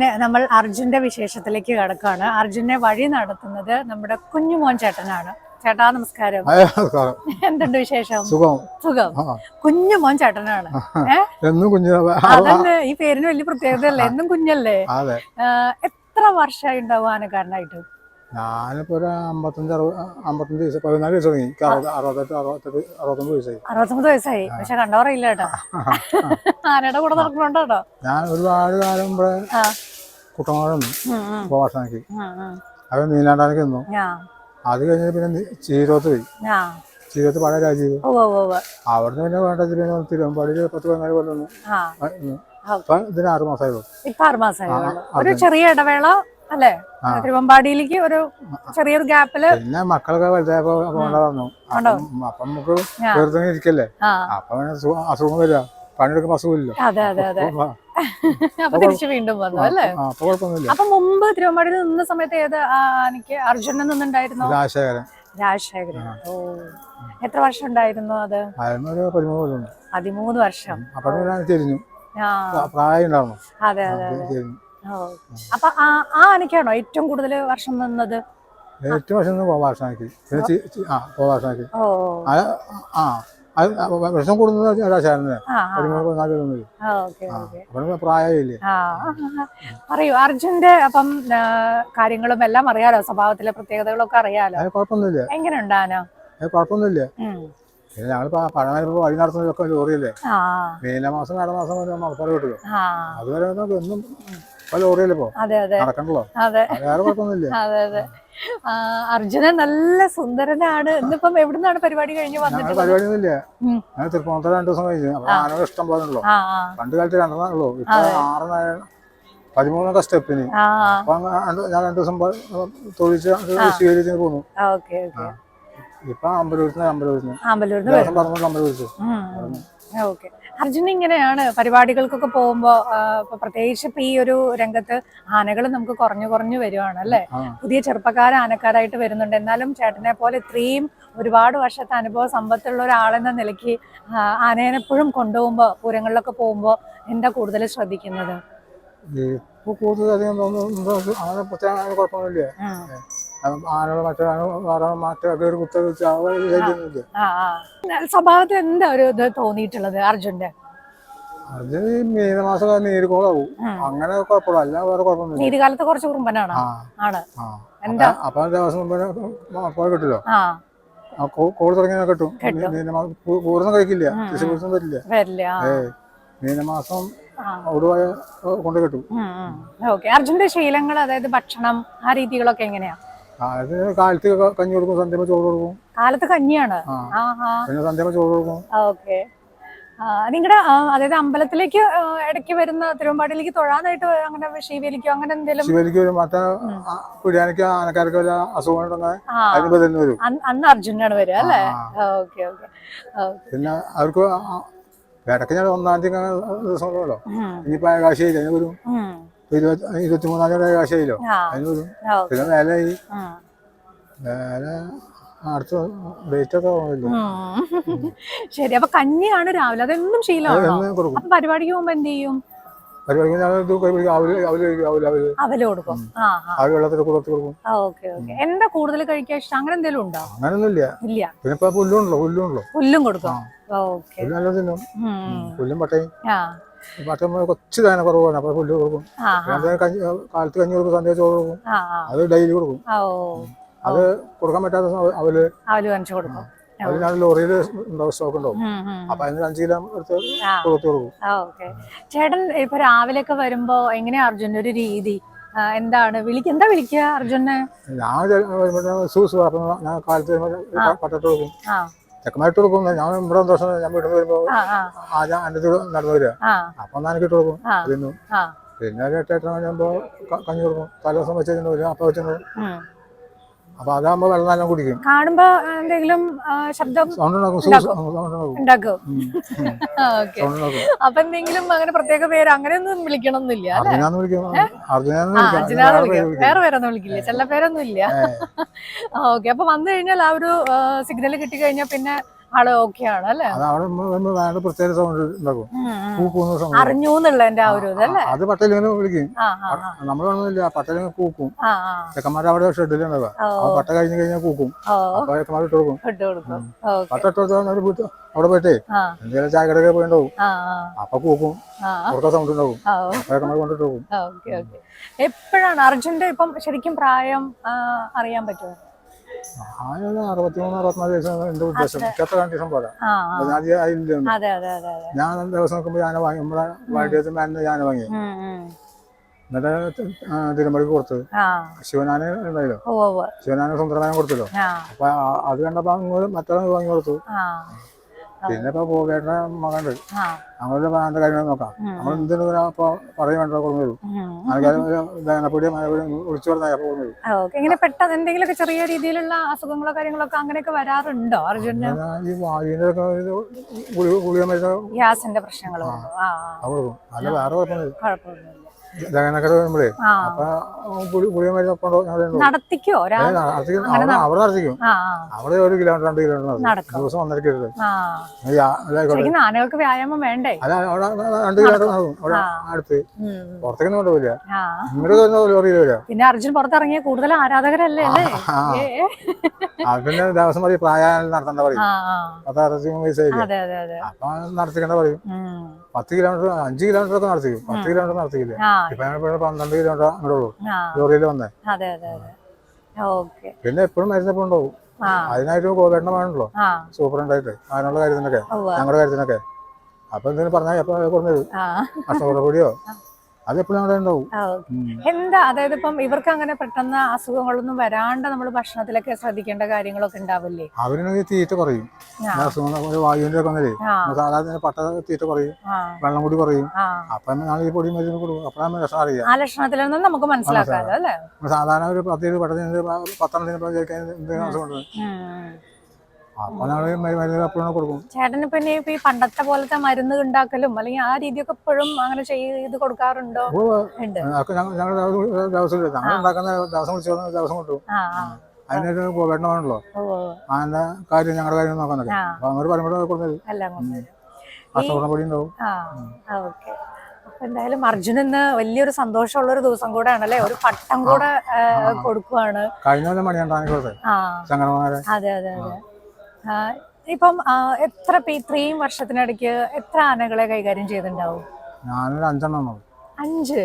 അങ്ങനെ നമ്മൾ അർജുന്റെ വിശേഷത്തിലേക്ക് കിടക്കുകയാണ് അർജുനെ വഴി നടത്തുന്നത് നമ്മുടെ കുഞ്ഞുമോൻ ചേട്ടനാണ്. ചേട്ടാ നമസ്കാരം. എന്തുണ്ട് വിശേഷം? സുഖം. സുഖം. കുഞ്ഞു കുഞ്ഞുമോൻ ചേട്ടനാണ്. എന്നും കുഞ്ഞു അതന്നെ ഈ പേരിന് വലിയ പ്രത്യേകതയല്ലേ എന്നും കുഞ്ഞല്ലേ? എത്ര വർഷമായി ഉണ്ടാവും ആനക്കാരനായിട്ട് ഞാനിപ്പോ ഒരു അമ്പത്തഞ്ച് അറുപത് അമ്പത്തഞ്ച് വയസ്സ് പതിനാല് വയസ്സ് തുടങ്ങി. അറുപത്തെട്ട് അറുപത്തെട്ട് അറുപത്തൊമ്പത് വയസ്സായി. അറുപത്തൊമ്പത് വയസ്സായി. പക്ഷെ കണ്ടവറില്ല കേട്ടോ. ആനയുടെ കൂടെ നടക്കണുണ്ടോ കേട്ടോ. ഞാൻ ഒരുപാട് കാലം ഇവിടെ കുട്ടനാടുന്നു ഉം. അത് നീലാണ്ടാനൊക്കെ നിന്നു. അത് കഴിഞ്ഞ് പിന്നെ ചീരോത്ത് പോയി. ചീരത്ത് പഴയ രാജീവ് അവിടുന്ന് പിന്നെ വേണ്ട പിന്നെ തിരുവമ്പാടിയിൽ പത്ത് പതിനാല് കൊല്ലം ഇതിന് ആറ് മാസമായുള്ളൂ ഒരു ചെറിയ ഇടവേള അല്ലേ? തിരുവമ്പാടിയിലേക്ക് ഒരു ചെറിയൊരു ഗ്യാപ്പിൽ പിന്നെ മക്കളൊക്കെ വലുതായപ്പോ പോകേണ്ട വന്നു. അപ്പം നമുക്ക്. വെറുതെ ഇരിക്കല്ലേ? അപ്പൊ അസുഖം വരിക. പണിയെടുക്കുമ്പോ അസുഖമില്ല അതെ അതെ അതെ. അപ്പൊ തിരിച്ചു വീണ്ടും വന്നു അല്ലേ? അപ്പൊ മുമ്പ് തിരുവമ്പാടിയിൽ നിന്ന സമയത്ത് ഏത് എനിക്ക് അർജുനൻ നിന്നുണ്ടായിരുന്നു? രാജശേഖരൻ. രാജശേഖരൻ. ഓ. എത്ര വർഷം ഉണ്ടായിരുന്നു അത്? പതിമൂന്ന് വർഷം. അപ്പൊ തിരിഞ്ഞു. പ്രായം ഉണ്ടായിരുന്നു അതെ അതെ അപ്പൊ ആ ആ ആനയ്ക്കാണോ ഏറ്റവും കൂടുതൽ വർഷം നിന്നത്? ഏറ്റവും വർഷം ആ ആ വിഷം കൂടുന്നത് പ്രായമില്ലേ പറയൂ അർജുന്റെ അപ്പം കാര്യങ്ങളും എല്ലാം അറിയാലോ? സ്വഭാവത്തിലെ പ്രത്യേകതകളൊക്കെ അറിയാലോ? കുഴപ്പമൊന്നുമില്ല. എങ്ങനെ ഉണ്ടാനോ കുഴപ്പമൊന്നുമില്ല. പിന്നെ വഴി നടത്തുന്നതൊക്കെ ലോറിയല്ലേ? മീനമാസം കടമാസം മലപ്പുറം കിട്ടുമല്ലോ അതുവരെ എന്നും അതെ അതെ. നടക്കണ്ടല്ലോ. അതെ. അത് വേറെ അതെ അതെ. ആ, അർജുനൻ നല്ല സുന്ദരനാണ്. ഇന്നിപ്പം എവിടുന്നാണ് പരിപാടി കഴിഞ്ഞ് വന്നത് പരിപാടി ഉം. ഞാൻ തൃപ്പൂണിത്തറ രണ്ടു ദിവസം കഴിഞ്ഞു. ആനകൾ ഇഷ്ടം പോലെ പണ്ട് കാലത്ത് രണ്ടെണ്ണുള്ളൂ ഇപ്പൊ ആറ് പതിമൂന്നൊക്കെ സ്റ്റെപ്പിന്. അപ്പൊ ഞാൻ രണ്ടു ദിവസം തൊഴിച്ച് സ്വീകരിച്ചു പോന്നു. ഇപ്പൊ അമ്പലൂരിന്ന് അമ്പലൂരിന്ന്. അമ്പലൂരിന്ന് പറഞ്ഞു അമ്പലൂരിച്ച് ഓക്കെ. അർജുൻ ഇങ്ങനെയാണ് പരിപാടികൾക്കൊക്കെ പോകുമ്പോ ആ, പ്രത്യേകിച്ച് ഇപ്പൊ ഈ ഒരു രംഗത്ത് ആനകൾ നമുക്ക് കുറഞ്ഞു കുറഞ്ഞു വരുവാണ് അല്ലെ. പുതിയ ചെറുപ്പക്കാർ ആനക്കാരായിട്ട് വരുന്നുണ്ട്. എന്നാലും ചേട്ടനെ പോലെ ഇത്രയും ഒരുപാട് വർഷത്തെ അനുഭവ സമ്പത്തുള്ള ഒരാളെന്ന നിലയ്ക്ക് ആനേനെപ്പോഴും കൊണ്ടുപോകുമ്പോ പൂരങ്ങളിലൊക്കെ പോകുമ്പോ എന്താ കൂടുതൽ ശ്രദ്ധിക്കുന്നത്? ഇപ്പൊ കൂടുതൽ അധികം തോന്നുന്നു ആന പ്രത്യേക കുഴപ്പമൊന്നുമില്ല. ആനകൾ മറ്റേ മാറ്റൊക്കെ ഒരു കുത്ത വെച്ച് അവരില്ല ആ ആ സ്വഭാവത്തിൽ എന്താ ഒരു ഇത് തോന്നിയിട്ടുള്ളത് അർജുന്റെ അത് ഈ നീര് നീരുകോളാവും. അങ്ങനെ കുഴപ്പമില്ല. അല്ല വേറെ കുഴപ്പമൊന്നും നീതികാലത്ത് കുറച്ച് കുറുമ്പനാണ് ആണ്. എന്താ? അപ്പൊ ദിവസം മുമ്പ് പോയി കിട്ടില്ലോ? കോഴി തുടങ്ങിയാൽ കിട്ടും. കൂടുതലും പൂർണം കഴിക്കില്ല. പൂർണം വരില്ല. വരില്ല മീനമാസം ആ. അവിടെ പോയ കൊണ്ട് കിട്ടും അർജുന്റെ ശീലങ്ങൾ അതായത് ഭക്ഷണം ആ രീതികളൊക്കെ എങ്ങനെയാ? അത് കാലത്ത് കഞ്ഞി കൊടുക്കും സന്ധ്യമ ചോറ് കൊടുക്കും. കാലത്ത് കഞ്ഞിയാണ്? പിന്നെ സന്ധ്യമ ചോറ് കൊടുക്കും. ഓക്കെ. നിങ്ങളുടെ അതായത് അമ്പലത്തിലേക്ക് ഇടയ്ക്ക് വരുന്ന തിരുവമ്പാടിയിലേക്ക് തൊഴാനായിട്ട് അങ്ങനെ ശിവലിക്കോ അങ്ങനെ എന്തെങ്കിലും? ശിവലിക്ക് ഒരു മറ്റേ ആ പിടിയാനക്ക് ആനക്കാർക്ക് വല്ല അസുഖം വരും. അന്ന് അർജുനാണ് വരിക അല്ലേ. Okay okay. പിന്നെ അവർക്ക് ഇടയ്ക്ക് ഞാൻ ഒന്നാം തീയതി അങ്ങനെ ദിവസം ഉള്ളല്ലോ ഇനിയിപ്പോ ആകാശം വരും. ഇരുപത്തി മൂന്നാം ഏകാശിയില്ലോ ആ. അതിന് പിന്നെ വേലയായി വേല അടുത്ത ഡേറ്റ് ഒക്കെ ശരി അപ്പൊ കഞ്ഞിയാണ് രാവിലെ. അതെന്നും ശീലമാണോ? പരിപാടിക്ക് പോകുമ്പോ എന്ത് ചെയ്യും? എന്താ കൂടുതൽ കഴിക്കാൻ ഇഷ്ടം? അങ്ങനെ എന്തെങ്കിലും ഉണ്ടോ? അങ്ങനൊന്നുമില്ല. ഇല്ല. പിന്നെ പുല്ലുണ്ടല്ലോ പുല്ലുണ്ടല്ലോ. പുല്ലും കൊടുക്കും. പുല്ലും പട്ടയും. പട്ടയും കൊച്ചു വേന കുറവാണ്. അപ്പൊ പുല്ല് കൊടുക്കും. കാലത്ത് കഞ്ഞി കൊടുക്കും സന്ദേശം കൊടുക്കും. അത് ഡെയിലി കൊടുക്കും. അത് കൊടുക്കാൻ പറ്റാത്ത അവൽ അവൽ വാങ്ങിച്ചു കൊടുക്കും. ഞാൻ ലോറിയിൽ സ്റ്റോക്ക് ഉണ്ടാവും. അപ്പൊ അതിന് അഞ്ചു കിലോ എടുത്ത് കൊടുത്തു കൊടുക്കും. ചേട്ടൻ ഇപ്പൊ രാവിലെ ഒക്കെ വരുമ്പോ എങ്ങനെയാ അർജുന്റെ ഒരു രീതി? എന്താണ്? വിളിക്ക എന്താ വിളിക്കുക അർജുനെ ഞാൻ സൂസ് ഞാൻ കാലത്ത് പട്ടത്ത് കൊടുക്കും. ചെക്കന്മാരിട്ട് കൊടുക്കും. ഞാൻ ഇവിടെ ദിവസം ഞാൻ വീട്ടിൽ വരുമ്പോ ആ ഞാൻ എന്റെ നടന്നു വരിക. അപ്പൊ ഞാൻ ഇട്ട് കൊടുക്കും. തിന്നു. പിന്നെ ഒരു എട്ട് കഞ്ഞി കൊടുക്കും. തലേ ദിവസം വരും അപ്പൊ ഉം. അപ്പൊ അതാകുമ്പോ വെള്ളം നല്ല കുടിക്കും. കാണുമ്പോ എന്തെങ്കിലും ശബ്ദം ഉണ്ടാക്കും അപ്പൊ എന്തെങ്കിലും അങ്ങനെ പ്രത്യേക പേര് അങ്ങനെയൊന്നും വിളിക്കണം എന്നില്ല അല്ലെ? അർജുനാന്ന് വിളിക്കും. അർജുനാന്ന് ആ വിളിക്കാം. അർജുനാന്ന് വേറെ വിളിക്കും. പേര് വേറെ പേരൊന്നും വിളിക്കില്ല ചില പേരൊന്നും ഇല്ല ഓക്കെ. അപ്പൊ വന്നു കഴിഞ്ഞാൽ ആ ഒരു സിഗ്നൽ കിട്ടി കഴിഞ്ഞാൽ പിന്നെ ആൾ ഓക്കെ ആണ് അല്ലേ? അത് അവിടെ പ്രത്യേക സൗണ്ട് ഉണ്ടാക്കും. കൂക്കുന്ന സൗണ്ട് അറിഞ്ഞു എന്നുള്ളതിന്റെ ആ ഒരു ഇതല്ലേ അത് പട്ടലിങ്ങനെ വിളിക്കും. നമ്മളൊന്നുമില്ല പട്ടലിങ്ങനെ കൂക്കും. ചെക്കന്മാർ അവിടെ ഷെഡിലുണ്ടാവുക പട്ട കഴിഞ്ഞ് കഴിഞ്ഞാൽ കൂക്കും. അപ്പൊ ചെക്കന്മാർ ഇട്ട് കൊടുക്കും. പട്ട ഇട്ട് കൊടുത്താൽ അവിടെ പോയിട്ടേ എന്തെങ്കിലും ചായക്കടയൊക്കെ പോയിണ്ടാവും. ആ ആ. അപ്പൊ കൂക്കും. ഉറക്ക സൗണ്ട് ഉണ്ടാവും. ചെക്കന്മാർ കൊണ്ടിട്ട് പോകും എപ്പോഴാണ് അർജുന്റെ ഇപ്പം ശരിക്കും പ്രായം അറിയാൻ പറ്റുമോ? ആയൊരു അറുപത്തിമൂന്ന് അറുപത്തിനാല് വയസ്സാണ് എന്റെ ഉദ്ദേശം? ഇക്കത്തെ കണ്ടീഷൻ പോലെ ആ ആ. അപ്പൊ ഞാൻ ഞാൻ ദിവസം നോക്കുമ്പോ ഞാന വാങ്ങി നമ്മളെ മാനിന് ഞാന വാങ്ങി. എന്നിട്ട് തിരുമലക്ക് കൊടുത്തു. ആ. ഉണ്ടായില്ലോ. ശിവനാനെ ശിവനാന് സുന്ദരമാനം കൊടുത്തല്ലോ. അപ്പൊ അത് കണ്ടപ്പോ അങ്ങോട്ട് മറ്റൊരാൾ വാങ്ങി കൊടുത്തു. പിന്നെ ഇപ്പൊ പോകേണ്ട മകണ്ട് അങ്ങനെ അങ്ങോട്ട് വേണ്ട കാര്യങ്ങൾ നോക്കാം. നമ്മൾ എന്തിനും അപ്പൊ പറയും വേണ്ട കൊണ്ടു വരും ഉം. ആൾക്കാർ ദേനപ്പൊടി മഴപ്പൊടി വിളിച്ചു പറഞ്ഞാൽ അപ്പൊ കൊണ്ടു വരും ഇങ്ങനെ പെട്ടെന്ന് എന്തെങ്കിലുമൊക്കെ ചെറിയ രീതിയിലുള്ള അസുഖങ്ങളോ കാര്യങ്ങളൊക്കെ അങ്ങനെയൊക്കെ വരാറുണ്ടോ അർജുനൊക്കെ ഈ വായുവിന്റെ ഗുളിക മരുന്ന് ഗ്യാസിന്റെ കൊടുക്കും. അല്ല വേറെ കുഴപ്പമൊന്നുമില്ല. നടത്തിക്കോ? ഒരാ അവിടെ അവിടെ നടത്തിക്കും. ആ അവിടെ ഒരു കിലോമീറ്റർ രണ്ട് കിലോമീറ്റർ നടക്കും. നടക്കും. ദിവസം ഒന്നര കിലോമീറ്റർ ആനകൾക്ക് വ്യായാമം വേണ്ടേ? അല്ല അവിടെ രണ്ട് കിലോമീറ്റർ നടക്കും. അവിടെ ആ. അടുത്ത്. ഉം. കൊണ്ടുപോയില്ല ആ. ഇങ്ങോട്ട് പിന്നെ അർജുൻ പുറത്തിറങ്ങിയ കൂടുതൽ ആരാധകരല്ലേ ഏ. ദിവസം പറയും പ്രായം നടത്തണ്ട പറയും. അപ്പൊ നടത്തിക്കണ്ട പറയും. പത്ത് കിലോമീറ്റർ അഞ്ച് കിലോമീറ്റർ ഒക്കെ നടത്തിക്കും. പത്ത് കിലോമീറ്റർ നടത്തിക്കില്ല ആ. ഇപ്പൊ പന്ത്രണ്ട് കിലോമീറ്റർ അങ്ങോട്ട് ഉള്ളൂ ആ. ലോറിയിൽ വന്നേ. പിന്നെ എപ്പോഴും മരുന്നപ്പം ഉണ്ടാവും. അതിനായിട്ട് ഗോവേട്ടനം വേണല്ലോ ആ. സൂപ്പറുണ്ടായിട്ട് അതിനുള്ള കാര്യത്തിനൊക്കെ. ഞങ്ങളുടെ കാര്യത്തിനൊക്കെ. അപ്പൊ എന്തെങ്കിലും പറഞ്ഞാൽ എപ്പോ കൊണ്ടുവരും ആ. ഭക്ഷണ പൊടിയോ അത് എപ്പോഴും അവിടെ ഉണ്ടാവും എന്താ അതായത് ഇപ്പം ഇവർക്ക് അങ്ങനെ പെട്ടെന്ന് അസുഖങ്ങളൊന്നും വരാണ്ട് നമ്മൾ ഭക്ഷണത്തിലൊക്കെ ശ്രദ്ധിക്കേണ്ട കാര്യങ്ങളൊക്കെ ഉണ്ടാവില്ലേ? അവരിനൊക്കെ തീറ്റ കുറയും വായുവിന്റെ ഒക്കെ വന്നേ സാധാരണ പട്ട തീറ്റ കുറയും വെള്ളം കൂടി കുറയും അപ്പൊ അപ്പം ഈ പൊടി മരുന്ന് കൊടുക്കും. അപ്പോഴാണ് വിഷം അറിയാം. ആ ലക്ഷണത്തിൽ നിന്ന് നമുക്ക് മനസ്സിലാക്കാമല്ലോ അല്ലേ? സാധാരണ ഒരു പത്ത് പട്ടത്തിന് പത്തെണ്ണത്തിന് ഇപ്പം ചേട്ടന് പിന്നെ ഇപ്പൊ ഈ പണ്ടത്തെ പോലത്തെ മരുന്ന് ഉണ്ടാക്കലും അല്ലെങ്കിൽ ആ രീതിയൊക്കെ ഇപ്പോഴും അങ്ങനെ ചെയ്ത് കൊടുക്കാറുണ്ടോ? ഉണ്ട്. ദിവസം ദിവസം ദിവസം ആ അതിനൊരു ഗോവേട്ടനമാണല്ലോ ഓ അതിന്റെ കാര്യം ഞങ്ങളുടെ കാര്യം നോക്കാൻ. അപ്പൊ അങ്ങോട്ട് കൊടുക്കുന്നത് എല്ലാം കൊണ്ടുവരും ഉണ്ടാവും. എന്തായാലും അർജുൻ ഇന്ന് വലിയൊരു സന്തോഷമുള്ള ഒരു ദിവസം കൂടെ ആണല്ലേ ഒരു പട്ടം കൂടെ കൊടുക്കുവാണ്. കഴിഞ്ഞ മണിയാണ് അതെ അതെ അതെ. ഇപ്പം എത്ര ഇത്രയും വർഷത്തിനിടയ്ക്ക് എത്ര ആനകളെ കൈകാര്യം ചെയ്തിട്ടുണ്ടാവും ഞാനൊരു അഞ്ചെണ്ണം. അഞ്ച്.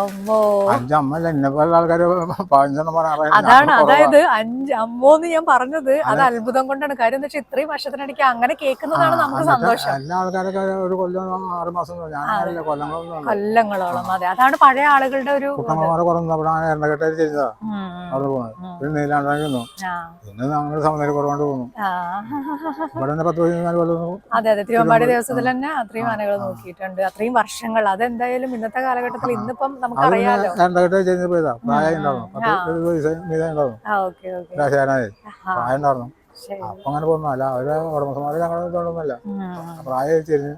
അമ്മോ. അഞ്ചമ്മല്ല എന്നെ പോലെ ആൾക്കാര് പതിനഞ്ചെണ്ണം അതാണ് അതായത് അഞ്ച് അമ്മോന്ന് ഞാൻ പറഞ്ഞത് അത് അത്ഭുതം കൊണ്ടാണ്. കാര്യം എന്താ വെച്ചാൽ ഇത്രയും വർഷത്തിനിടയ്ക്ക് അങ്ങനെ കേൾക്കുന്നതാണ് നമുക്ക് സന്തോഷം. എല്ലാ ആൾക്കാരൊക്കെ ഒരു കൊല്ലം ആറ് മാസം. കൊല്ലങ്ങളോളം അതെ. അതാണ് പഴയ ആളുകളുടെ ഒരു കുട്ടമ്മമാരെ കുറഞ്ഞു അവിടെ എണ്ണക്കെട്ടായി ചെയ്തതാ. ഉം, അവിടെ പോകുന്നത് പിന്നെ നീലാണ്ടാക്കി വന്നു ആ. പിന്നെ ഞങ്ങൾ സമനില കുറവുകൊണ്ട് പോകുന്നു ആ. ഇവിടെ തന്നെ പത്ത് പതിനാല് കൊല്ലം അതെ അതെ. തിരുവമ്പാടി ദിവസത്തിൽ തന്നെ അത്രയും ആനകൾ നോക്കിയിട്ടുണ്ട്. അത്രയും വർഷങ്ങൾ. അതെന്തായാലും ഇന്നത്തെ കാലഘട്ടത്തിൽ ഇന്നിപ്പം നമുക്കറിയാലോ പ്രായം രാശാനായി പ്രായം ശരി. അപ്പൊ അങ്ങനെ പോകുന്നല്ല അവരെ ഉടമസ്ഥമാരെ ഞങ്ങളൊന്നും തോന്നുന്നില്ല പ്രായം തിരിഞ്ഞ്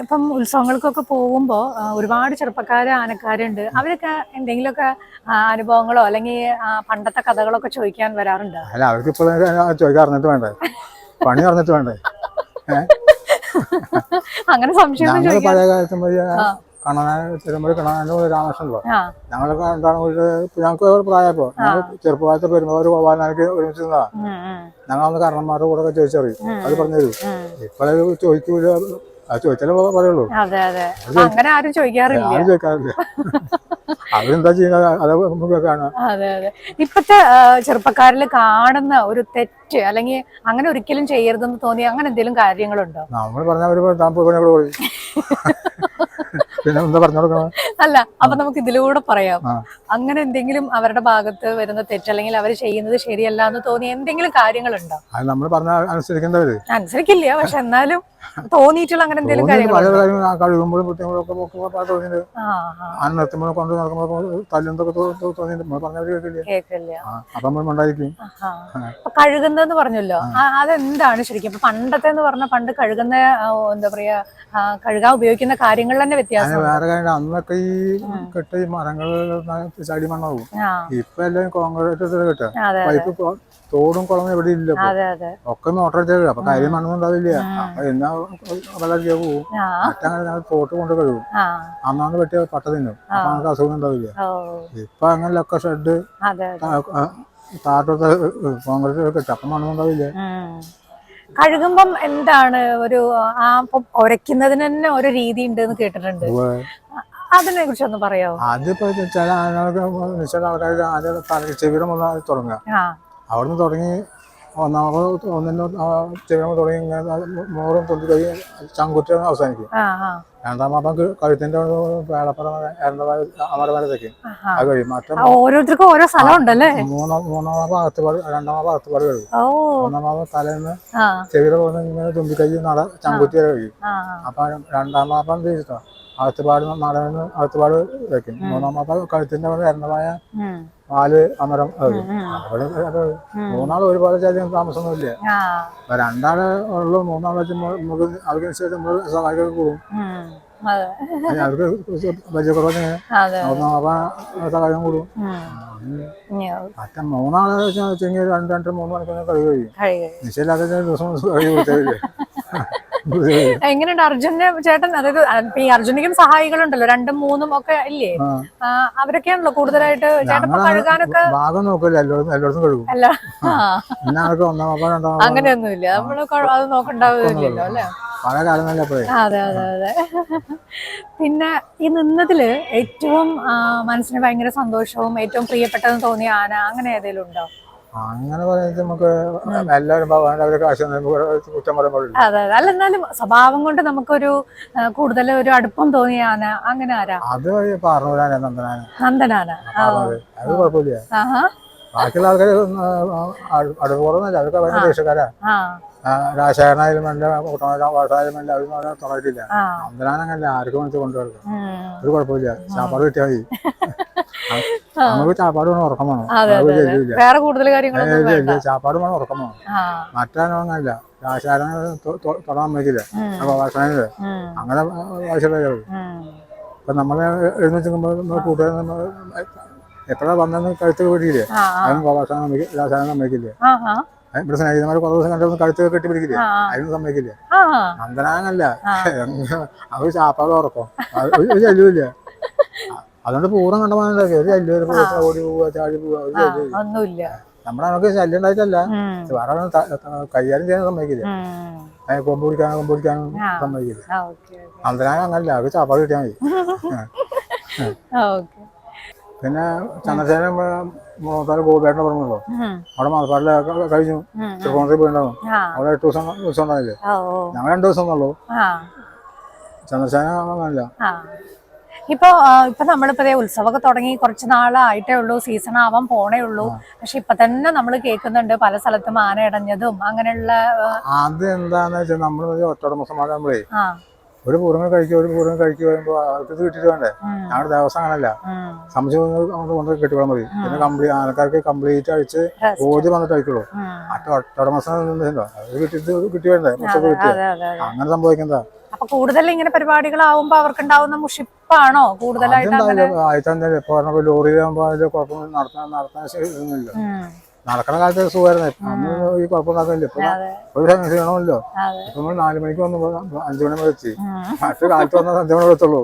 ഇപ്പൊ ഉത്സവങ്ങൾക്കൊക്കെ പോകുമ്പോൾ ഒരുപാട് ചെറുപ്പക്കാർ ആനക്കാരുണ്ട്. അവരൊക്കെ എന്തെങ്കിലുമൊക്കെ അനുഭവങ്ങളോ അല്ലെങ്കിൽ പണ്ടത്തെ കഥകളൊക്കെ ചോദിക്കാൻ വരാറുണ്ട്? അല്ല അവർക്ക് ഇപ്പോൾ ചോദിക്കാൻ അറിഞ്ഞിട്ട് വേണ്ടേ? പണി അറിഞ്ഞിട്ട് വേണ്ടേ? അങ്ങനെ സംശയം ഞങ്ങൾ പഴയ കാലത്ത് ആ. ഞങ്ങളൊക്കെ എന്താണ് ഒരു ഞങ്ങൾക്ക് ഒരു പ്രായപ്പോ ഞങ്ങൾ ചെറുപ്പകാലത്ത് വരുമ്പോൾ ഒരു ഒരുമിച്ച് ഉം, ഞങ്ങളന്ന് കാരണന്മാരുടെ കൂടെ ഒക്കെ ചോദിച്ചറിയും. അത് പറഞ്ഞു തരും ഉം. ചോദിക്കൂല. ചോദിച്ചാലേ പറയുള്ളൂ. അതെ അതെ. അങ്ങനെ ആരും ചോദിക്കാറില്ല. ആരും ചോദിക്കാറില്ല. അവരെന്താ ചെയ്യുന്നത് അത് അതെ ഇപ്പത്തെ ചെറുപ്പക്കാരിൽ ചെറുപ്പക്കാരിൽ കാണുന്ന ഒരു തെറ്റ് അല്ലെങ്കിൽ അങ്ങനെ ഒരിക്കലും ചെയ്യരുതെന്ന് തോന്നി അങ്ങനെ എന്തെങ്കിലും കാര്യങ്ങളുണ്ടോ നമ്മൾ പറഞ്ഞ പിന്നെ എന്താ കൊടുക്കണം അല്ല അപ്പൊ നമുക്ക് ഇതിലൂടെ പറയാം അങ്ങനെ എന്തെങ്കിലും അവരുടെ ഭാഗത്ത് വരുന്ന തെറ്റ് അല്ലെങ്കിൽ അവർ ചെയ്യുന്നത് ശരിയല്ല എന്ന് തോന്നി എന്തെങ്കിലും കാര്യങ്ങളുണ്ടോ അത് നമ്മൾ പറഞ്ഞ അനുസരിക്കേണ്ടവര് അനുസരിക്കില്ല പക്ഷെ എന്നാലും തോന്നിയിട്ടുള്ള അങ്ങനെ എന്തെങ്കിലും കാര്യങ്ങൾ പല തോന്നിയത് ആ കൊണ്ട് നടക്കുമ്പോൾ തല്ലുന്നതൊക്കെ നമ്മൾ കേൾക്കില്ല? അപ്പൊ ഉണ്ടായിരിക്കും. കഴുകുന്നതെന്ന് പറഞ്ഞല്ലോ. അതെന്താണ് ശരിക്കും? പണ്ടത്തെ എന്ന് പറഞ്ഞ പണ്ട് കഴുകുന്ന എന്താ പറയാ കഴുകാൻ ഉപയോഗിക്കുന്ന കാര്യങ്ങളിൽ തന്നെ വ്യത്യാസം വേറെ കാര്യം അന്നൊക്കെ ഈ കെട്ടി ഈ മരങ്ങൾ ചടി മണ്ണാവും. ഇപ്പൊ എല്ലാം കോൺക്രീറ്റ് കെട്ടാ പൈപ്പ് തോടും കുളവും എവിടെ ഇല്ല ഒക്കെ മോട്ടർ അടിച്ചാൽ അപ്പൊ കാര്യം മണ്ണുണ്ടാവില്ല അപ്പൊ എന്നാ വെള്ളം പോവും. പോകും മറ്റങ്ങനെ ഞങ്ങൾ തോട്ട് കൊണ്ട് കഴുകും. അന്നാന്ന് പറ്റിയ പട്ട തിന്നും. അപ്പൊ നമുക്ക് അസുഖം ഉണ്ടാവില്ല. ഇപ്പൊ ഇപ്പൊ അങ്ങനെയൊക്കെ ഷെഡ് താട്ടത്തെ കോൺക്രീറ്റ് കിട്ടും അപ്പൊ മണ്ണുണ്ടാവില്ല. കഴുകുമ്പം എന്താണ് ഒരു ആ ഉരയ്ക്കുന്നതിന് തന്നെ ഒരു രീതി ഉണ്ട് എന്ന് കേട്ടിട്ടുണ്ട് അതിനെ കുറിച്ച് ഒന്ന് പറയാമോ അതിപ്പോ ചില ആൾക്കാർ ആദ്യം ചെവിയുടെ മുതൽ തുടങ്ങുക. അവിടുന്ന് തുടങ്ങി ഒന്നാമത് ഒന്നിന് ചെവിയുടെ തുടങ്ങി മോറും തൊണ്ടി കഴിയും ചങ്കുറ്റ അവസാനിക്കും. രണ്ടാം മാസം കഴുത്തിന്റെ വേളപ്പുറം അമരവരത്തേക്ക്. അത് കഴിയും. മറ്റേ ഓരോരുത്തർക്കും ഓരോ സ്ഥലം ഉണ്ടല്ലേ മൂന്നാം ഭാഗത്ത് അകത്തുപാട് മാസം അകത്തുപാട് കഴിയും. ഒന്നാം മാസം തലേന്ന് ചെവിയുടെ പോകുന്ന ഇങ്ങനെ കൈ നട ചങ്കുറ്റി വരെ കഴിയും. അപ്പൊ രണ്ടാം മാസം തിരിച്ചിട്ടോ അകത്തുപാട് നടന്ന് അകത്തുപാട് വെക്കും. മൂന്നാം മാസം കഴുത്തിന്റെ ഉം. പാൽ. അവിടെ മൂന്നാൾ മൂന്നാൾ ഒരുപാട് ചാലും താമസമൊന്നുമില്ല. രണ്ടാൾ ഉള്ളു മൂന്നാൾ വെച്ച് നമുക്ക് അവർക്ക് നമ്മൾ സഹായിക്കാൻ കൂടും. അവർക്ക് വലിയ കുറവ് അതെ. ഒന്നാമപ്പം സഹായം കൂടും. മൂന്നാളെ വെച്ചെങ്കിൽ രണ്ട് രണ്ട് മൂന്ന് മണിക്കൂർ കഴിവ് കഴിയും. കഴിയും. നിശ്ചയില്ലാത്ത ദിവസം കഴിവ് കൊടുത്തില്ലേ എങ്ങനെയുണ്ട് അർജുനെ ചേട്ടൻ? അതായത് ഈ അർജുനിക്കും സഹായികളുണ്ടല്ലോ രണ്ടും മൂന്നും ഒക്കെ ഇല്ലേ? അവരൊക്കെയാണല്ലോ കൂടുതലായിട്ട് ചേട്ടൻ ഇപ്പൊ കഴുകാനൊക്കെ ഭാഗം നോക്കില്ല എല്ലായിടത്തും എല്ലായിടത്തും കഴുകും. അല്ല. അങ്ങനെയൊന്നുമില്ല. നമ്മൾ അത് നോക്കണ്ടാവില്ലല്ലോ അല്ലെ? പല അതെ അതെ അതെ. പിന്നെ ഈ നിന്നതിൽ ഏറ്റവും മനസ്സിന് ഭയങ്കര സന്തോഷവും ഏറ്റവും പ്രിയപ്പെട്ടതെന്ന് തോന്നിയ ആന അങ്ങനെ ഏതെങ്കിലും ഉണ്ടോ? അങ്ങനെ പറയുന്നത് നമുക്ക് എല്ലാവരും ഭഗവാന്റെ അവരെ കാശ് കുറ്റം അതെ അല്ല എന്നാലും സ്വഭാവം കൊണ്ട് നമുക്കൊരു കൂടുതൽ ഒരു അടുപ്പം തോന്നിയ ആന അങ്ങനെ ആരാ? അത് നന്ദനാണ്. നന്ദനാന അത് കുഴപ്പമില്ല. ബാക്കിയുള്ള ആൾക്കാർ അടുപ്പുറന്നല്ല. അവർക്ക് ഭയങ്കര ദേഷ്യക്കാരാ. ആ ആ, രാജശേഖരനായാലും വേണ്ട കൂട്ടമായാലും വേണ്ട അവരും ആ. നന്ദനാനങ്ങല്ല ആർക്കും വേണ്ടി കൊണ്ടുവരണം. ഒരു കുഴപ്പമില്ല. ചാപ്പാട് കിട്ടിയാൽ മതി. നമുക്ക് ചാപ്പാട് വേണം ഉറക്കം വേണം. വേറെ കൂടുതൽ കാര്യങ്ങളൊന്നും ചാപ്പാട് വേണം ഉറക്കം വേണം. ആ. മറ്റാരും തുടങ്ങാൻ ഭക്ഷണമില്ല ഉം. അങ്ങനെ ഉം. ഇപ്പൊ നമ്മളെ എഴുന്നേക്കുമ്പോൾ നമ്മൾ കൂട്ടുകാരൻ എപ്പോഴാ വന്നെന്ന് കഴുത്ത് പിടിക്കില്ലേ? അതിന് സമ്മതിക്കില്ല? രാജശേഖരൻ ആ ഇവിടെ സ്നേഹിതന്മാർ കുറേ ദിവസം കണ്ടു കഴുത്ത് കെട്ടി പിടിക്കില്ലേ. അതിനും സമ്മതിക്കില്ല? നന്ദനാങ്ങല്ല. അവർ ചാപ്പാട് ഉറക്കും. ഒരു ശല്യമില്ല അതുകൊണ്ട് പൂർണം കണ്ടമാനുണ്ടാക്കി ഒരു ശല്യം ഓടി പോവുക ചാടി പോവുക ഒരു നമ്മുടെ നമുക്ക് ശല്യം ഉണ്ടായിട്ടല്ല. വേറെ കൈകാര്യം ചെയ്യാൻ സമ്മതിക്കില്ല. കൊമ്പ് പിടിക്കാനും കൊമ്പ് പിടിക്കാനും സമ്മതിക്കില്ല. ആ, ഓക്കേ, ഓക്കേ. നന്ദനാങ് അങ്ങനല്ല. അവർക്ക് ചാപ്പാട് കിട്ടിയാൽ മതി. ഓക്കേ. പിന്നെ ചന്ദ്രസേന മൂന്നാൽ ഗോപേട്ടനെ പറഞ്ഞല്ലോ. അവിടെ മലപ്പാടിലെ കഴിഞ്ഞു പോയിട്ടുണ്ടാവും. ആ, അവിടെ എട്ട് ദിവസം ദിവസം ഉണ്ടായില്ലേ. ഞങ്ങൾ രണ്ടു ദിവസം ഉള്ളൂ ചന്ദ്രസേന അങ്ങനല്ല. ഇപ്പൊ ഇപ്പൊ നമ്മളിപ്പോ ഉത്സവമൊക്കെ തുടങ്ങി കുറച്ച് നാളായിട്ടേ ഉള്ളൂ. സീസൺ ആവാൻ പോണേ ഉള്ളൂ. പക്ഷെ ഇപ്പൊ തന്നെ നമ്മൾ കേൾക്കുന്നുണ്ട് പല സ്ഥലത്തും ആന ഇടഞ്ഞതും അങ്ങനെയുള്ള അത് എന്താന്ന് വെച്ചാൽ നമ്മൾ ഒറ്റടമസമാകുമ്പോഴേ ആ. ഒരു പൂർണം കഴിക്കുക ഒരു പൂർണം കഴിക്കുക വരുമ്പോൾ അവർക്ക് ഇത് കിട്ടിയിട്ട് വേണ്ടേ? ഉം, ഞങ്ങളുടെ ദിവസം അങ്ങനല്ല. സംശയം കൊണ്ട് കെട്ടിക്കാൻ മതി പിന്നെ കംപ്ലീറ്റ് ആൾക്കാർക്ക് കംപ്ലീറ്റ് അഴിച്ച്. ബോധ്യം വന്നിട്ട് കഴിക്കുള്ളൂ ഒറ്റടമസം നിന്നുണ്ടോ അത് കിട്ടിയിട്ട് കിട്ടി വേണ്ടേ മൊത്തം കിട്ടിയ? അങ്ങനെ സംഭവിക്കുന്നതാ അപ്പൊ കൂടുതൽ ഇങ്ങനെ പരിപാടികളാവുമ്പോ അവർക്കുണ്ടാവുന്ന മുഷിപ്പാണോ? കൂടുതലായിട്ട് അതുണ്ടാവില്ല അതിന്റെ അതിൽ കുഴപ്പം നടത്താൻ നടത്താൻ ശരിയൊന്നുമില്ല. നടക്കണ കാലത്ത് സുഖമായിരുന്നു. ഇപ്പൊ അന്ന് ഈ കുഴപ്പം നടക്കുന്നില്ല ഇപ്പൊ ഒരു അതെ. ഇപ്പൊ നമ്മൾ നാല് മണിക്ക് വന്നു അഞ്ചു മണി വരെ എത്തി. മറ്റു കാലത്ത് വന്നാൽ അഞ്ചു മണി എത്തുള്ളൂ.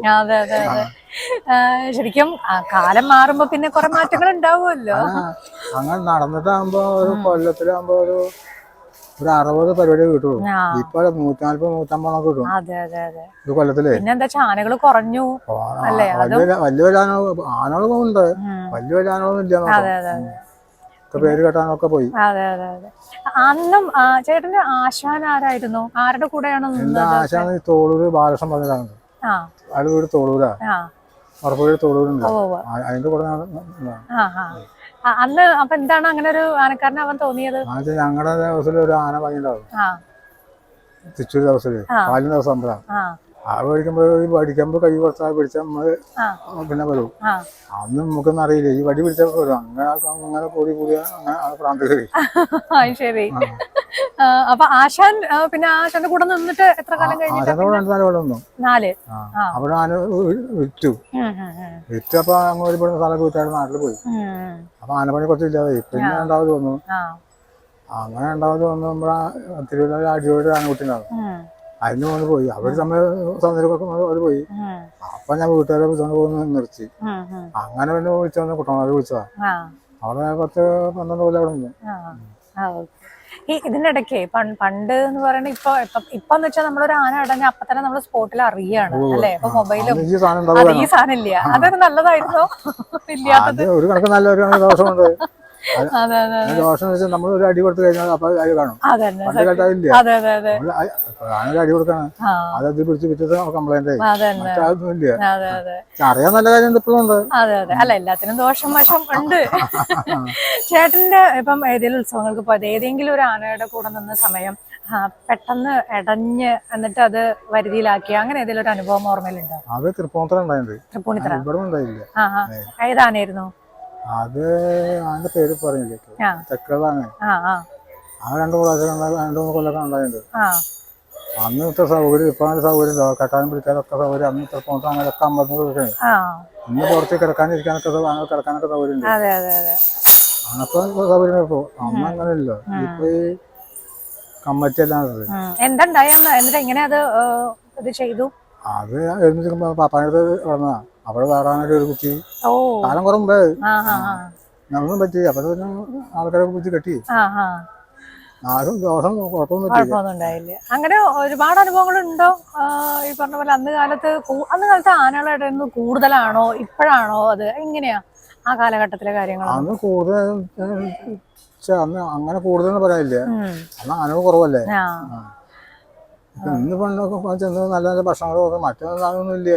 ആ, ശരിക്കും കാലം മാറുമ്പോ പിന്നെ കുറെ മാറ്റങ്ങൾ ഉണ്ടാവുമല്ലോ. അങ്ങനെ നടന്നിട്ടാകുമ്പോ ഒരു കൊല്ലത്തിലാകുമ്പോ ഒരു ഒരു അറുപത് പരിപാടി കിട്ടുള്ളൂ. ഇപ്പൊ നൂറ്റാൽപ്പത് നൂറ്റമ്പത് കിട്ടും. ഇത് കൊല്ലത്തിലേ. പിന്നെന്താ ചാനകൾ കുറഞ്ഞു വലിയ വലിയ ആനകൾ ആനകളൊക്കെ ഉണ്ട്. വലിയ ആനകളൊന്നും ഇല്ല പേര് കേട്ടാനൊക്കെ പോയി. അതെ അതെ അതെ. അന്നും ചേട്ടന്റെ ആശാൻ ആരായിരുന്നു? ആരുടെ കൂടെയാണ് എന്റെ ഈ തോളൂര് ബാലകൃഷ്ണൻ പറഞ്ഞതാണ്. അയാൾ വീട് തോളൂരാ? തോളൂരുണ്ട്. അതിന്റെ കൂടെ അന്ന് അപ്പൊ എന്താണ് അങ്ങനെ ഒരു ആനക്കാരനാവാൻ തോന്നിയത്? ആ വെച്ചാൽ ഞങ്ങളുടെ ദിവസത്തിൽ ഒരു ആന പറഞ്ഞിട്ടുണ്ടാവും തൃശ്ശൂർ ദിവസത്തിൽ. പാലിന് ദിവസം ആ പഠിക്കുമ്പോ പഠിക്കുമ്പോൾ പഠിക്കുമ്പോൾ കൈ കുറച്ചാൽ പിടിച്ചാൽ നമ്മൾ പിന്നെ വരും. അന്ന് നമുക്കൊന്നും അറിയില്ല. ഈ വടി പിടിച്ചപ്പോൾ വരും. അങ്ങനെ അങ്ങനെ കൂടി കൂടി അങ്ങനെ പ്രാന്ത് ശരി. അപ്പൊ ആശാൻ പിന്നെ ആശാന്റെ കൂടെ നിന്നിട്ട് എത്ര കാലം കഴിഞ്ഞു നാല് ഇവിടെ നാല്. അപ്പൊ. അവിടെ വി- വിറ്റു വിറ്റപ്പൊ. അങ്ങോട്ട് ഇവിടെ സ്ഥലം വിട്ടാണ് നാട്ടിൽ പോയി. അപ്പൊ ആനപ്പണി കുറച്ച് ഇല്ലാതായി പിന്നെ രണ്ടാമത് വന്നു. അങ്ങനെ രണ്ടാമത് വന്നു നമ്മളാ തിരുവല്ല അടിയോട് ആനക്കുട്ടിണ്ടാവും അതിന് വന്ന് പോയി. അവർ തമ്മിൽ സൗന്ദര്യമൊക്കെ അവർ പോയി. അപ്പൊ ഞാൻ വീട്ടുകാരെ വിളിച്ചോണ്ട് പോകുന്നു നിർത്തി. അങ്ങനെ പിന്നെ വിളിച്ചു വന്ന കുട്ടനാട് വിളിച്ചതാ. അവിടെ പത്ത് പന്ത്രണ്ട് കൊല്ലം അവിടെ നിന്ന്. ഈ ഇതിനിടയ്ക്ക് പണ്ട് പണ്ട് എന്ന് പറയുന്നത് ഇപ്പൊ ഇപ്പൊ എന്ന് വെച്ചാൽ നമ്മളൊരു ആന അടഞ്ഞ അപ്പൊ തന്നെ നമ്മൾ സ്പോട്ടിൽ അറിയാണ് അല്ലെ? ഇപ്പൊ മൊബൈലും ഈ സാധനം ഇല്ല. അതൊരു നല്ലതായിരുന്നോ? ഇല്ലാത്തത്? ഒരു കണക്ക് നല്ല ഒരു കണക്ക് ദോഷമുണ്ട്. ദോഷം വെച്ചാൽ നമ്മൾ ഒരു അടി കൊടുത്തു കഴിഞ്ഞാൽ അപ്പൊ അത് കാണും. പണ്ട് അതെ നമ്മൾ അടി കൊടുക്കണം. അത് അത് പിടിച്ച് പിറ്റത്തെ കംപ്ലൈന്റ് ആയി. അതന്നെ. മറ്റേ അതെ അതെ. അറിയാൻ നല്ല കാര്യം ഇപ്പോഴും ഉണ്ട്. അല്ല എല്ലാത്തിനും ദോഷം വശം ഉണ്ട്. ചേട്ടന്റെ ഇപ്പം ഏതെങ്കിലും ഉത്സവങ്ങൾക്ക് പോയത് ഏതെങ്കിലും ഒരു ആനയുടെ കൂടെ നിന്ന സമയം പെട്ടെന്ന് ഇടഞ്ഞ് എന്നിട്ട് അത് വരുതിയിലാക്കി അങ്ങനെ ഏതെങ്കിലും ഒരു അനുഭവം ഓർമ്മയിലുണ്ടോ? അത് തൃപ്പൂണിത്തറ ഉണ്ടായിട്ടുണ്ട് തൃപ്പൂണിത്തറ. ഇവിടെ ഉണ്ടായില്ല. ഏതാനായിരുന്നു അത് അതിന്റെ പേര് പറഞ്ഞില്ലേ? ആ. ആ രണ്ടു പ്രാവശ്യം രണ്ടു മൂന്ന് കൊല്ലൊക്കെ ഉണ്ടായിട്ടുണ്ട് അന്നത്തെ സൗകര്യം ഇപ്പൊ സൗകര്യം കെട്ടാനും പിടിക്കാനൊക്കെ സൗകര്യം. അന്ന് ഇത്ര പോകുന്ന അങ്ങനെയൊക്കെ കൊടുക്കണേ ആ. ഇന്ന് പുറത്ത് കിടക്കാനിരിക്കാനൊക്കെ അങ്ങനെ കിടക്കാനൊക്കെ സൗകര്യം ഉണ്ട് അങ്ങനത്തെ സൗകര്യം ഇപ്പൊ അന്ന് അങ്ങനെ ഇല്ല ഇപ്പൊ ഈ കമ്മറ്റി ഉള്ളത് എന്തുണ്ടായി എന്നിട്ട് എങ്ങനെ അത് ഇത് ചെയ്തു? അത് പാപ്പാനടുത്ത് വന്നതാ. അവിടെ വേറെ ആനൊക്കെ ഒരു കുത്തി കാലം കുറേ മുമ്പേ ഞങ്ങളും പറ്റി. അപ്പൊ ആൾക്കാരെ കുത്തി കെട്ടി. ആരും ദോഷം കുഴപ്പമൊന്നും പറ്റില്ല അങ്ങനെ ഒരുപാട് അനുഭവങ്ങൾ ഉണ്ടോ? ഈ പറഞ്ഞ പോലെ അന്ന് കാലത്ത് അന്ന് കാലത്ത് ആനകളുടെ കൂടുതലാണോ? ഇപ്പോഴാണോ അത്? എങ്ങനെയാ ആ കാലഘട്ടത്തിലെ കാര്യങ്ങൾ അന്ന് കൂടുതൽ അന്ന് അങ്ങനെ കൂടുതൽ പറയാനില്ല. അന്ന് ആനകൾ കുറവല്ലേ? ഇന്ന് പണ്ടൊക്കെ ചെന്ന് നല്ല നല്ല ഭക്ഷണങ്ങളൊക്കെ മറ്റൊന്നും ഇല്ലേ.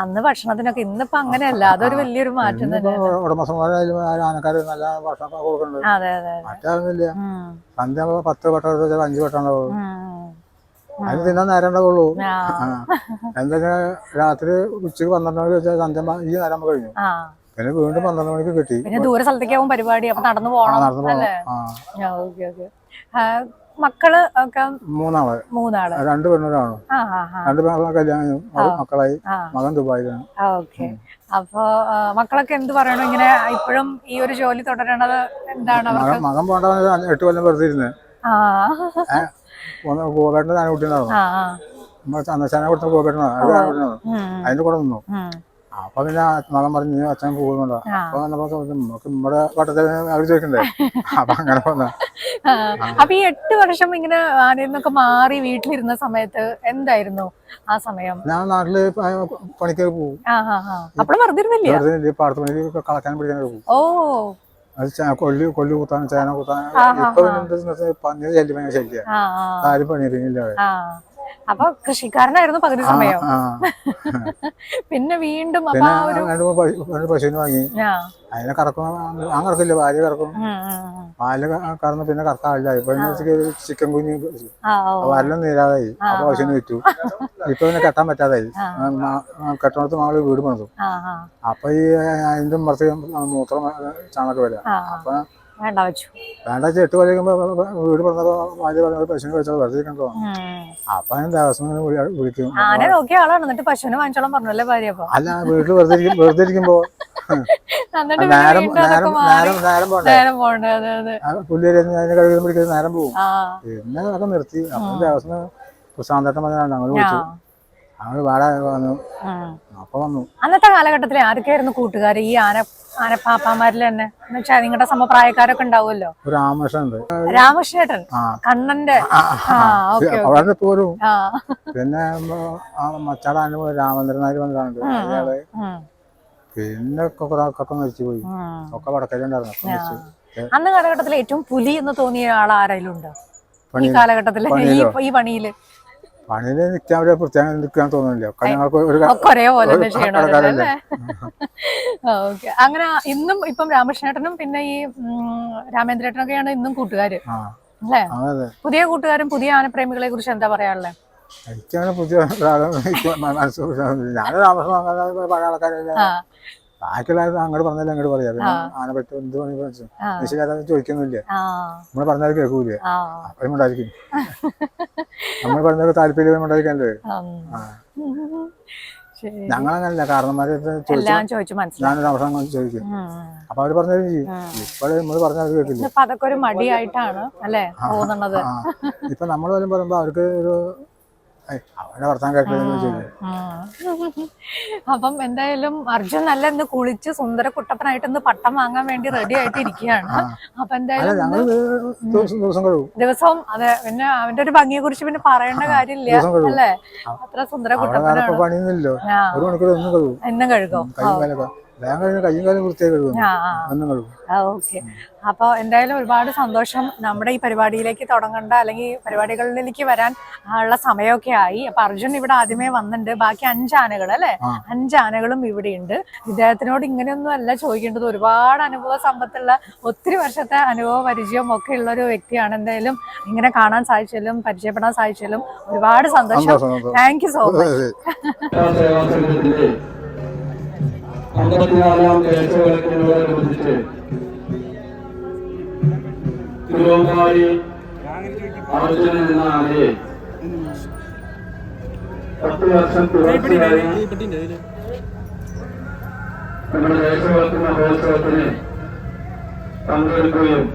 അന്ന് ഭക്ഷണത്തിനൊക്കെ ഇന്നിപ്പോ അങ്ങനെയല്ല. അതൊരു വലിയൊരു മാറ്റം തന്നെ ഉടമസ്ഥന്മാരായാലും ആനക്കാര് നല്ല കൊടുക്കുന്നുണ്ട്. അതെ അതെ അതെ. മറ്റൊന്നുമില്ല ഉം. സന്ധ്യ ആകുമ്പോ പത്ത് വട്ടം എടുത്ത് ചിലപ്പോ അഞ്ച് വട്ടം ഉണ്ടാവും. അതിന് തിന്നാൻ നേരം ഉണ്ടാവുള്ളൂ. ആ. രാത്രി ഉച്ചയ്ക്ക് പന്ത്രണ്ട് മണിക്ക് വെച്ചാൽ സന്ധ്യ ഈ നേരം കഴിഞ്ഞു. പിന്നെ വീണ്ടും പന്ത്രണ്ട് മണിക്ക് കിട്ടി. പിന്നെ ദൂര സ്ഥലത്തേക്കാവും പരിപാടി. അപ്പൊ നടന്നു പോണം. നടന്നു പോകണം മക്കൾ ഒക്കെ മൂന്നാൾ. മൂന്നാൾ. രണ്ട് പെണ്ണൊരാണോ. രണ്ട് മക്കളെ കല്യാണം മക്കളായി. മകൻ ദുബായിലാണ്. ഓക്കെ. അപ്പൊ മക്കളൊക്കെ എന്ത് പറയണു? ഇങ്ങനെ ഇപ്പോഴും ഈ ഒരു ജോലി തുടരണത് എന്താണ് മകൻ പോകേണ്ട എട്ട് കൊല്ലം വെറുതെ ഇരുന്ന് ആ ഗോപേട്ടന്റെ ആനക്കുട്ടിണ്ടാവും ആ ആ. അന്നച്ചാനെ കൊടുത്ത ഗോപേട്ടനാണ് അതിന്റെ കൂടെ നിന്നു. അപ്പൊ പിന്നെ മകൻ പറഞ്ഞു നീ അച്ഛൻ പോകുന്നുണ്ടോ. അപ്പൊ വന്നപ്പോ നമുക്ക് നമ്മുടെ വട്ടത്തിൽ അവർ ചോദിക്കണ്ടേ? അപ്പൊ അങ്ങനെ പോന്ന അപ്പൊ ഈ എട്ട് വർഷം ഇങ്ങനെ ആനയിൽ നിന്നൊക്കെ മാറി വീട്ടിലിരുന്ന സമയത്ത് എന്തായിരുന്നു ആ സമയം? ഞാൻ നാട്ടിൽ പണിക്ക് പോകും. പാടത്ത് പണിക്ക് കളക്കാൻ പിടിക്കാൻ പോകും. ഓ. കൊല്ലു കൊല്ലു കുത്താൻ ചേന കൂത്താൻ ഇപ്പൊ പിന്നെ ശല്യം ശല്യം. ആരും പണിയെടുക്കില്ല ആ. അപ്പൊ കൃഷിക്കാരനായിരുന്നു പകുതി സമയം. പിന്നെ വീണ്ടും പശുവിന് വാങ്ങി. ആ. അതിനെ കറക്കും. ഞാൻ കറക്കില്ല ഭാര്യ കറക്കും. പാൽ കറന്ന് പിന്നെ കറക്കാറില്ല. ഇപ്പൊ ചിക്കൻ കുഞ്ഞ് ആ ഓ. നീരാതായി. അപ്പൊ പശുവിന് വിറ്റു. ഇപ്പൊ പിന്നെ കെട്ടാൻ പറ്റാതായി. ആ. കെട്ടണത്ത് മകൾ വീട് പണിതു. ആ ആ. അപ്പൊ ഈ അതിന്റെ മൂത്രം ചാണകം വരാം. അപ്പൊ വേണ്ട വെച്ചു. വേണ്ട വെച്ചാൽ എട്ട് കൊല്ലിക്കുമ്പോ വീട് പറഞ്ഞപ്പോ ഭാര്യ പറഞ്ഞത് പശുവിനെ വെച്ചാൽ വെറുതെ ഉം. അപ്പൊ ഞാൻ ദേവസ്വം വിളിക്കും. ആനെ നോക്കിയ ആളാണ്. എന്നിട്ട് പശുവിനെ വാങ്ങിച്ചോളം പറഞ്ഞല്ലേ ഭാര്യ അല്ല വീട്ടിൽ വെറുതെ വെറുതെ ഇരിക്കുമ്പോ. നേരം നേരം നേരം നേരം പോണ്ടേ? പുല്ലേരി അതിനെ കഴുകുന്ന നേരം പോകും പിന്നെ അതൊക്കെ നിർത്തി. അപ്പൊ ദേവസ്വം പ്രശാന്തേട്ടൻ പറഞ്ഞാണ് അങ്ങനെ വിളിച്ചു. ഞങ്ങൾ വാടക വന്നു. അപ്പൊ വന്നു. അന്നത്തെ കാലഘട്ടത്തിൽ ആരൊക്കെയായിരുന്നു കൂട്ടുകാർ ഈ ആന ആനപ്പാപ്പാമാരിൽ തന്നെ. എന്ന് വെച്ചാൽ നിങ്ങളുടെ സമപ്രായക്കാരൊക്കെ ഉണ്ടാവുമല്ലോ? ഉണ്ട് രാമകൃഷ്ണേട്ടൻ? കണ്ണന്റെ? അവിടെ ആ. പിന്നെ മച്ചാടെ അനുഭവം രാമചന്ദ്രൻ വന്നിട്ടുണ്ട് അയാൾ പിന്നെ ഒക്കെ മരിച്ചു പോയി. ഒക്കെ വടക്കലുണ്ടായിരുന്നു അന്ന് കാലഘട്ടത്തിൽ ഏറ്റവും പുലി എന്ന് തോന്നിയ ആൾ ആരെങ്കിലും ഉണ്ടോ? ഈ കാലഘട്ടത്തിൽ കാലഘട്ടത്തിൽ ഈ പണിയിലോ? പണിയിൽ നിൽക്കാൻ അവിടെ പ്രത്യേകം നിൽക്കാൻ തോന്നുന്നില്ല. ഞങ്ങൾക്ക് ഒരു ഒരു കടക്കാരല്ലേ? അങ്ങനെ ഇന്നും ഇപ്പം രാമകൃഷ്ണേട്ടനും പിന്നെ ഈ രാമേന്ദ്രേട്ടനൊക്കെയാണ് ഇന്നും കൂട്ടുകാര്. അല്ലേ? പുതിയ കൂട്ടുകാരും പുതിയ ആനപ്രേമികളെ കുറിച്ച് എന്താ പറയാനുള്ളത് എനിക്കങ്ങനെ പുതിയ മനസ്സിൽ ഞാൻ രാമകൃഷ്ണ പഴയ ആൾക്കാരല്ല. ബാക്കിയുള്ള അങ്ങോട്ട് പറഞ്ഞാലും അങ്ങോട്ട് പറയാം. പിന്നെ ആന പറ്റും എന്ത് പണി ആ. ചോദിക്കുന്നില്ല. നമ്മൾ പറഞ്ഞാൽ കേൾക്കൂല അപ്പം ഉണ്ടായിരിക്കും നമ്മൾ പറഞ്ഞാൽ താല്പര്യം ഉണ്ടായിരിക്കല്ലേ ഞങ്ങളങ്ങനല്ല. കാരണന്മാരെ ചോദിച്ചു മനസ്സിലായി. ഞാനൊരു അവസരം ചോദിക്കും. അപ്പൊ അവർ പറഞ്ഞാലും ഇപ്പോഴും നമ്മൾ പറഞ്ഞാൽ കേട്ടില്ല. അതൊക്കെ ഒരു മടിയായിട്ടാണ് അല്ലേ? തോന്നുന്നത്. ഇപ്പൊ നമ്മൾ പറയുമ്പോ അവർക്ക് ഒരു "ഏയ്, അവരുടെ വർത്താനം കേൾക്കില്ലെന്ന് അപ്പം എന്തായാലും അർജുൻ നല്ല ഇന്ന് കുളിച്ച് സുന്ദര കുട്ടപ്പനായിട്ട് ഇന്ന് പട്ടം വാങ്ങാൻ വേണ്ടി റെഡി ആയിട്ട് ഇരിക്കുകയാണ് അപ്പൊ എന്തായാലും ദിവസം ദിവസം ദിവസവും അതെ പിന്നെ അവന്റെ ഒരു ഭംഗിയെ കുറിച്ച് പിന്നെ പറയേണ്ട കാര്യമില്ല അല്ലേ? അത്ര സുന്ദര കുട്ടപ്പനാണ്. എന്നും കഴുകോ വേഗം കഴിഞ്ഞ കയ്യും കാലം വൃത്തിയായി ഓക്കെ. അപ്പോൾ എന്തായാലും ഒരുപാട് സന്തോഷം നമ്മുടെ ഈ പരിപാടിയിലേക്ക് തുടങ്ങേണ്ട അല്ലെങ്കിൽ പരിപാടികളിലേക്ക് വരാൻ ഉള്ള സമയമൊക്കെ ആയി. അപ്പൊ അർജുൻ ഇവിടെ ആദ്യമേ വന്നിട്ടുണ്ട്. ബാക്കി അഞ്ചാനകൾ അല്ലെ? അഞ്ചാനകളും അഞ്ച് ഇവിടെ ഉണ്ട്. ഇദ്ദേഹത്തിനോട് ഇങ്ങനെയൊന്നും അല്ല ചോദിക്കേണ്ടത്. ഒരുപാട് അനുഭവ സമ്പത്തുള്ള ഒത്തിരി വർഷത്തെ അനുഭവ പരിചയം ഒക്കെ ഉള്ള ഒരു വ്യക്തിയാണ്. എന്തായാലും ഇങ്ങനെ കാണാൻ സാധിച്ചാലും പരിചയപ്പെടാൻ സാധിച്ചാലും ഒരുപാട് സന്തോഷം. താങ്ക് യു സോ മച്ച് അമ്പത്തിനാലാം ദേശവലത്തിനോടനുബന്ധിച്ച് തിരുവമ്പാടി അർജുനൻ എന്ന ആനയെ പത്ത് വർഷം തുടർച്ചയായി നമ്മുടെ ദേശവലത്തി മഹോത്സവത്തിന് പങ്കെടുക്കുകയും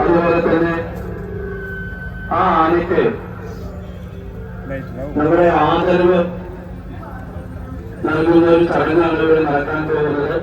അതുപോലെ തന്നെ ആ ആനയ്ക്ക് നമ്മുടെ ആദരവ് നൽകുന്ന ഒരു ചടങ്ങാണ് ഇവിടെ നടക്കാൻ പോകുന്നത്.